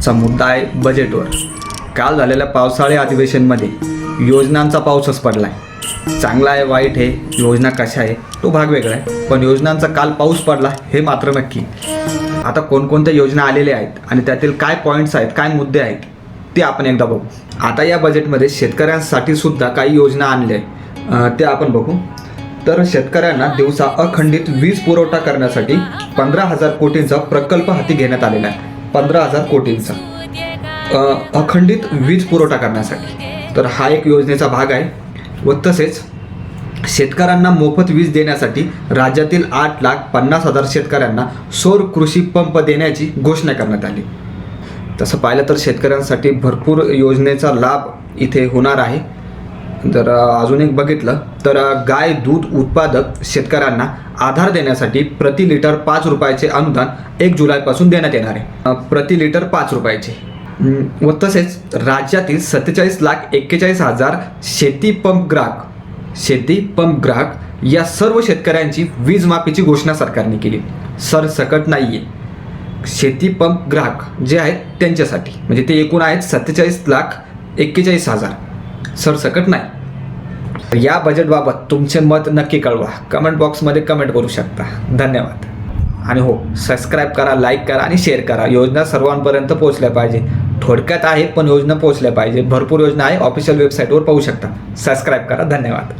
आजचा मुद्दा आहे बजेटवर काल झालेल्या पावसाळी अधिवेशनमध्ये योजनांचा पाऊसच पडला आहे चांगला आहे वाईट आहे योजना कशा आहे तो भाग वेगळा आहे. पण योजनांचा काल पाऊस पडला हे मात्र नक्की. आता कोणकोणत्या योजना आलेल्या आहेत आणि त्यातील काय पॉईंट्स आहेत काय मुद्दे आहेत ते आपण एकदा बघू. आता या बजेटमध्ये शेतकऱ्यांसाठी सुद्धा काही योजना आणल्या आहेत. ते आपण बघू. तर शेतकऱ्यांना दिवसा अखंडित वीज पुरवठा करण्यासाठी पंधरा हजार कोटींचा प्रकल्प हाती घेण्यात आलेला आहे. पंधरा हजार कोटींचा. अखंडित वीज पुरवठा करण्यासाठी. तर हा एक योजनेचा भाग आहे. व तसेच शेतकऱ्यांना मोफत वीज देण्यासाठी राज्यातील आठ लाख पन्नास हजार शेतकऱ्यांना सौर कृषी पंप देण्याची घोषणा करण्यात आली. तसं पाहिलं तर शेतकऱ्यांसाठी भरपूर योजनेचा लाभ इथे होणार आहे. जर अजून एक बघितलं. तर गाय दूध उत्पादक शेतकऱ्यांना आधार देण्यासाठी प्रति लिटर पाच रुपयाचे अनुदान एक जुलैपासून देण्यात येणार आहे. प्रति लिटर पाच रुपयाचे. व तसेच राज्यातील सत्तेचाळीस लाख एक्केचाळीस हजार शेती पंप ग्राहक शेती पंप ग्राहक या सर्व शेतकऱ्यांची वीज माफीची घोषणा सरकारने केली. सरसकट नाही आहे शेती पंप ग्राहक जे आहेत त्यांच्यासाठी. म्हणजे ते एकूण आहेत सत्तेचाळीस लाख एक्केचाळीस हजार. सरसकट नाही. या बजेटबाबत तुमचे मत नक्की कळवा. कमेंट बॉक्समध्ये कमेंट करू शकता. धन्यवाद. आणि हो सबस्क्राईब करा लाईक करा आणि शेअर करा. योजना सर्वांपर्यंत पोहोचल्या पाहिजे. थोडक्यात आहे पण योजना पोहोचल्या पाहिजे. भरपूर योजना आहे. ऑफिशियल वेबसाईटवर पाहू शकता. सबस्क्राईब करा. धन्यवाद.